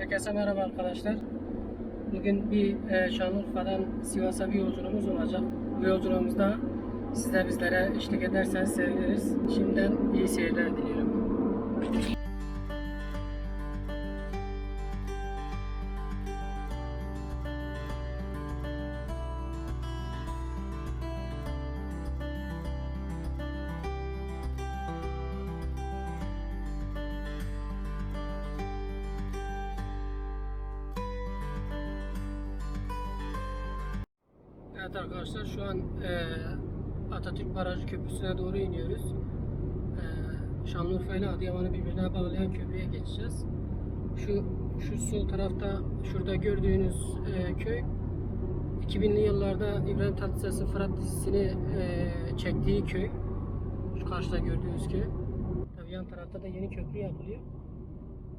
Herkese merhaba arkadaşlar. Bugün bir e, Şanlıurfa'dan Sivas'a bir yolculuğumuz olacak. Bu yolculuğumuzda siz de bizlere eşlik ederseniz seviniriz. Şimdiden iyi seyirler diliyorum. Evet arkadaşlar şu an e, Atatürk Barajı Köprüsü'ne doğru iniyoruz. E, Şanlıurfa ile Adıyaman'ı birbirine bağlayan köprüye geçeceğiz. Şu şu sol tarafta şurada gördüğünüz e, köy 2000'li yıllarda İbrahim Tatlıses'in Fırat dizisini e, çektiği köy. Şu karşıda gördüğünüz köy. Tabii yan tarafta da yeni köprü yapılıyor.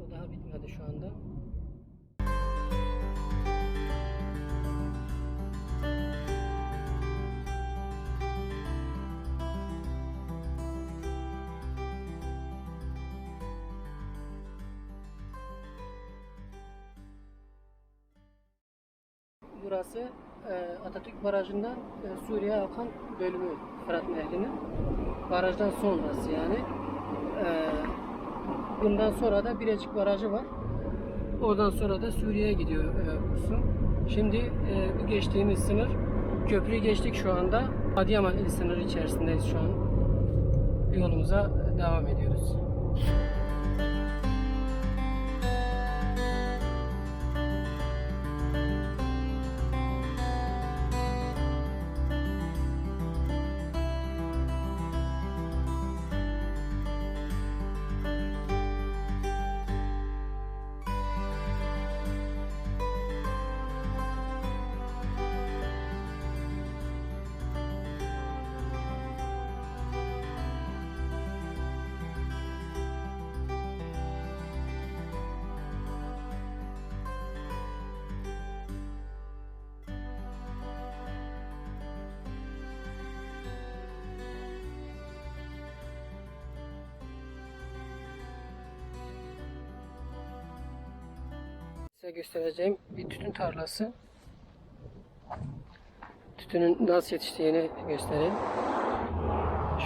O daha bitmedi şu anda. Burası e, Atatürk Barajı'ndan e, Suriye'ye akan bölümü Fırat Nehri'nin. Barajdan sonrası yani. E, bundan sonra da Birecik Barajı var. Oradan sonra da Suriye'ye gidiyor e, su. Şimdi e, bu geçtiğimiz sınır köprüyü geçtik şu anda. Adıyaman il sınırı içerisindeyiz şu an. Yolumuza devam ediyoruz. Size göstereceğim bir tütün tarlası. Tütünün nasıl yetiştiğini göstereyim.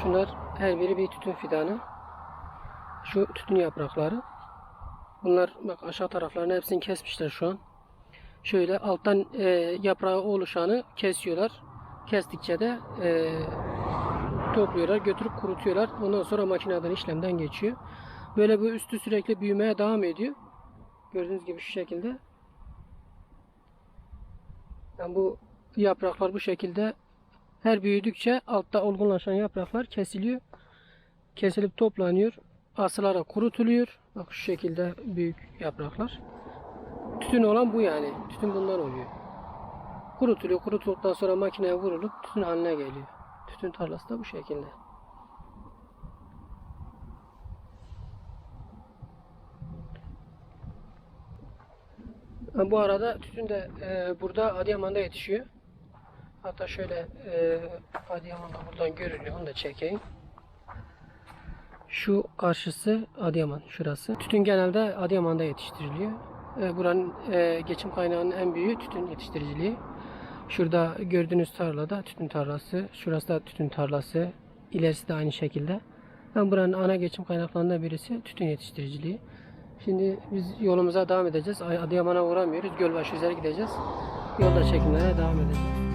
Şunlar her biri bir tütün fidanı. Şu tütün yaprakları. Bunlar bak aşağı taraflarını hepsini kesmişler şu an. Şöyle alttan e, yaprağı oluşanı kesiyorlar. Kestikçe de e, topluyorlar, götürüp kurutuyorlar. Ondan sonra makineden işlemden geçiyor. Böyle bu üstü sürekli büyümeye devam ediyor. Gördüğünüz gibi şu şekilde. Yani bu yapraklar bu şekilde her büyüdükçe altta olgunlaşan yapraklar kesiliyor. Kesilip toplanıyor. Asılara kurutuluyor. Bak şu şekilde büyük yapraklar. Tütün olan bu yani. Tütün bundan oluyor. Kurutuluyor. Kurutulduktan sonra makineye vurulup tütün haline geliyor. Tütün tarlası da bu şekilde. Bu arada tütün de e, burada Adıyaman'da yetişiyor. Hatta şöyle e, Adıyaman'da buradan görülüyor. Onu da çekeyim. Şu karşısı Adıyaman şurası. Tütün genelde Adıyaman'da yetiştiriliyor. E, buranın geçim kaynağının en büyüğü tütün yetiştiriciliği. Şurada gördüğünüz tarlada tütün tarlası. Şurası da tütün tarlası. İlerisi de aynı şekilde. Buranın ana geçim kaynaklarından birisi tütün yetiştiriciliği. Şimdi biz yolumuza devam edeceğiz. Adıyaman'a uğramıyoruz. Gölbaşı üzere gideceğiz. Yolda çekimlere devam edeceğiz.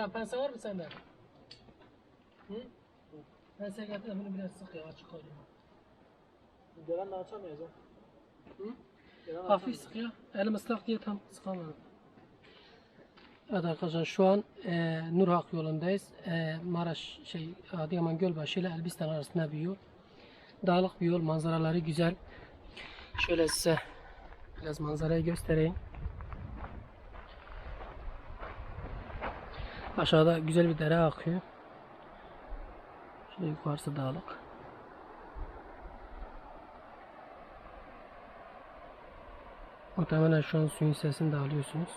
Emrah pense var mı sende? Hı? Pense getir de bunu biraz sık ya açık koydum. Gelen de açamayız ha. Hı? Gelen Hafif sık ya. Elim ıslak diye tam sıkamadım. Evet arkadaşlar şu an e, Nurhak yolundayız. E, Maraş şey Adıyaman Gölbaşı ile Elbistan arasında bir yol. Dağlık bir yol. Manzaraları güzel. Şöyle size biraz manzarayı göstereyim. Aşağıda güzel bir dere akıyor. Şöyle yukarısı dağlık. Muhtemelen şu an suyun sesini de alıyorsunuz.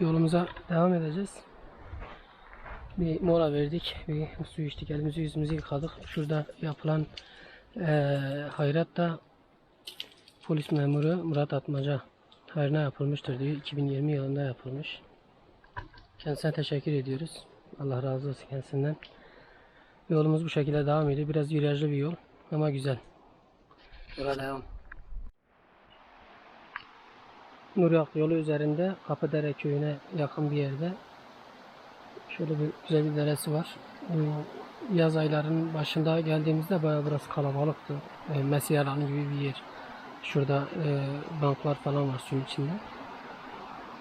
Yolumuza devam edeceğiz. Bir mola verdik. Bir su içtik. Elimizi yüzümüzü yıkadık. Şurada yapılan eee hayrat da polis memuru Murat Atmaca hayrına yapılmıştır diyor. 2020 yılında yapılmış. Kendisine teşekkür ediyoruz. Allah razı olsun kendisinden. Yolumuz bu şekilde devam ediyor. Biraz virajlı bir yol ama güzel. Yola devam. Nuryak yolu üzerinde Kapıdere köyüne yakın bir yerde şöyle bir güzel bir deresi var. Yaz aylarının başında geldiğimizde bayağı burası kalabalıktı. E, mesire alanı gibi bir yer. Şurada e, banklar falan var suyun içinde.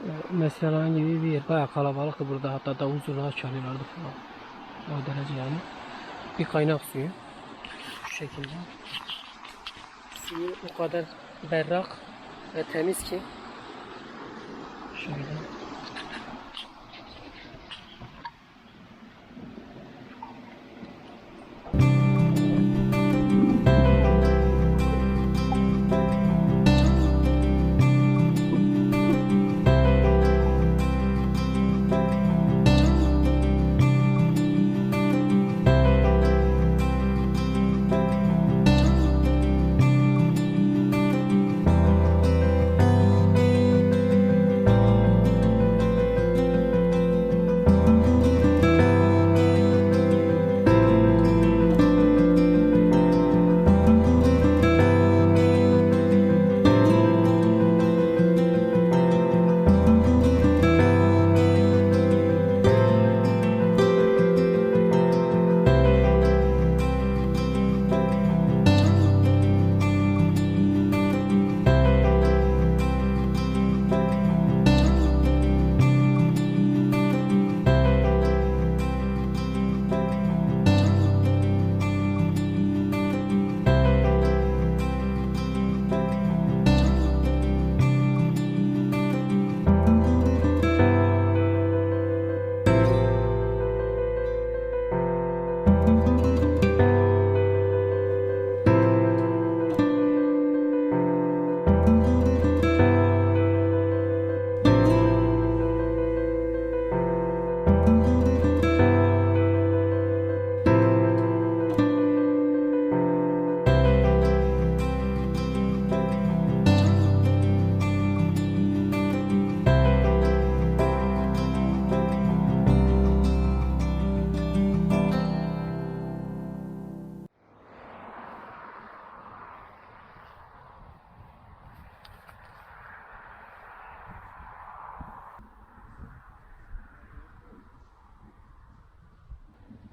E, mesire alanı gibi bir yer. Bayağı kalabalıktı burada. Hatta davul zurna çalıyorlardı falan. O derece yani. Bir kaynak suyu. Şu şekilde. Suyu o kadar berrak ve temiz ki şöyle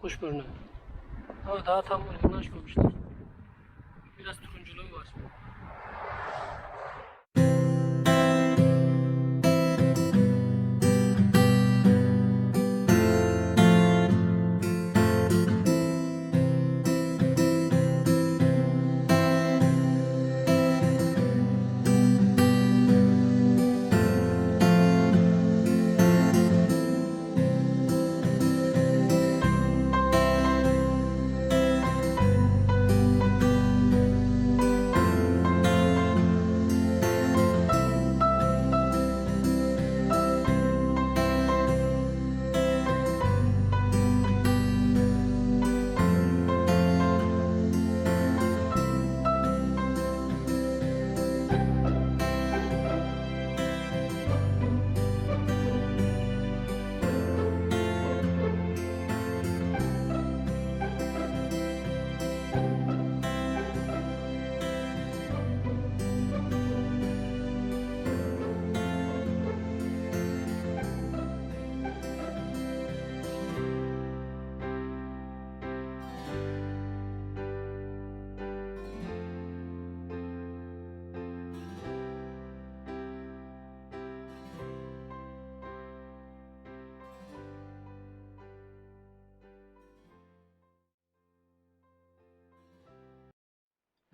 Kuşburnu. Ama daha tam olgunlaşmamışlar. Biraz turunculuğu var.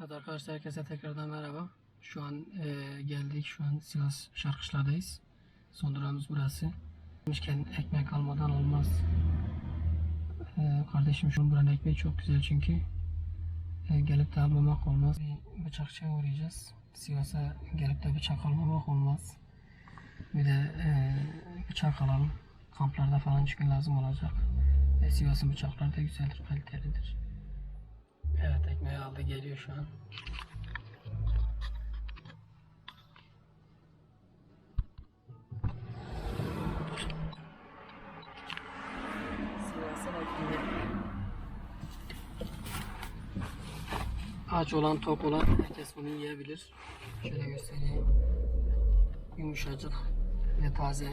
Evet arkadaşlar herkese tekrardan merhaba. Şu an e, geldik. Şu an Sivas Şarkışla'dayız. Son durağımız burası. Demişken ekmek almadan olmaz. E, kardeşim şu an buranın ekmeği çok güzel çünkü. E, gelip de almamak olmaz. Bir bıçakçıya uğrayacağız. Sivas'a gelip de bıçak almamak olmaz. Bir de e, bıçak alalım. Kamplarda falan çünkü lazım olacak. E, Sivas'ın bıçakları da güzeldir, kalitelidir. Evet ekmeği aldı geliyor şu an. Aç olan tok olan herkes bunu yiyebilir. Şöyle göstereyim. Yumuşacık ve taze.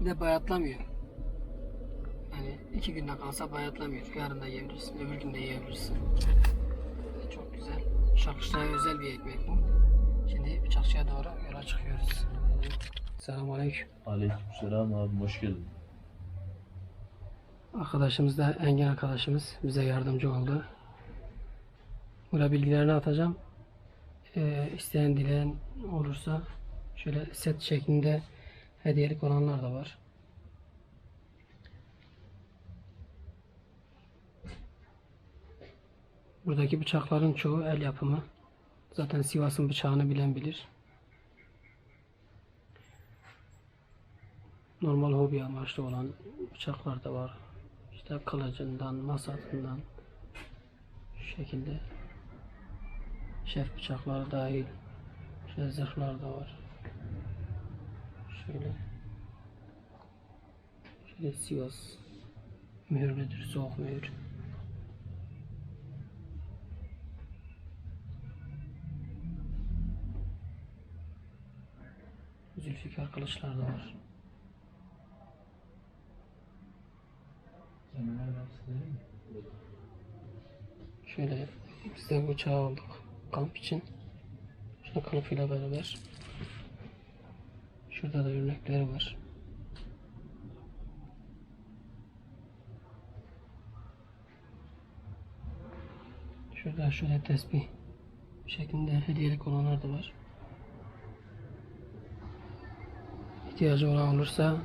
Bir de bayatlamıyor. Yani iki günde kalsa bayatlamıyor. Yarın da yiyebilirsin, öbür gün de yiyebilirsin. Güzel. Şarkışlara özel bir ekmek bu. Şimdi bıçakçıya doğru yola çıkıyoruz. Selamünaleyküm. Aleykümselam abi hoş geldin. Arkadaşımız da Engin arkadaşımız bize yardımcı oldu. Buraya bilgilerini atacağım. Ee, isteyen dileyen olursa şöyle set şeklinde hediyelik olanlar da var. Buradaki bıçakların çoğu el yapımı. Zaten Sivas'ın bıçağını bilen bilir. Normal hobi amaçlı olan bıçaklar da var. İşte kılıcından, masasından şu şekilde şef bıçakları dahil şöyle zırhlar da var. Şöyle şöyle Sivas mühürlüdür, soğuk mühür. Zülfikar kılıçlar da var. Şöyle biz de bıçağı aldık kamp için. Şöyle kılıfıyla beraber. Şurada da örnekleri var. Şurada şöyle tesbih şeklinde hediyelik olanlar da var. İhtiyacı olan olursa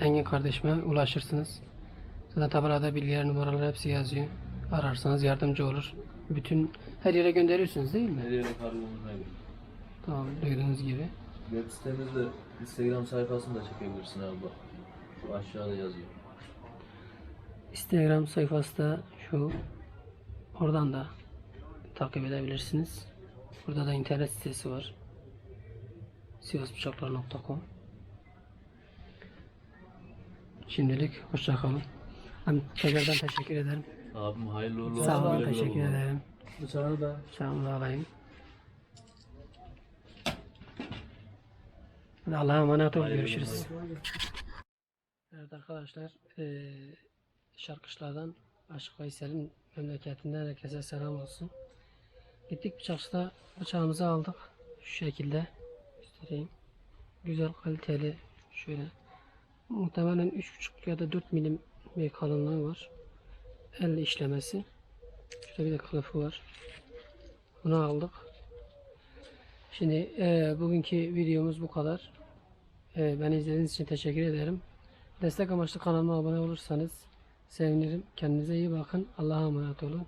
Engin kardeşime ulaşırsınız. Zaten tabelada bilgiler numaralar hepsi yazıyor. Ararsanız yardımcı olur. Bütün her yere gönderiyorsunuz değil mi? Her yere kargomuz mevcut. Tamam duyduğunuz gibi. Web sitemizde Instagram sayfasını da çekebilirsin abi. Şu aşağıda yazıyor. Instagram sayfası da şu. Oradan da takip edebilirsiniz. Burada da internet sitesi var. sivasbıçaklar.com Şimdilik hoşça kalın. Ben tekrardan teşekkür ederim. Abim hayırlı uğurlu olsun. Sağ olun, teşekkür kullan. ederim. Bıçağı da Selamını alayım. Hadi Allah'a emanet ol. Hayırlı Görüşürüz. Evet arkadaşlar. eee Şarkışlardan Aşık Veysel'in memleketinden herkese selam olsun. Gittik bıçakçıda bıçağımızı aldık. Şu şekilde göstereyim. Güzel kaliteli şöyle. Muhtemelen 3.5 ya da 4 milim bir kalınlığı var. El işlemesi. Şurada bir de kılıfı var. Bunu aldık. Şimdi eee, bugünkü videomuz bu kadar. Eee beni izlediğiniz için teşekkür ederim. Destek amaçlı kanalıma abone olursanız sevinirim. Kendinize iyi bakın. Allah'a emanet olun.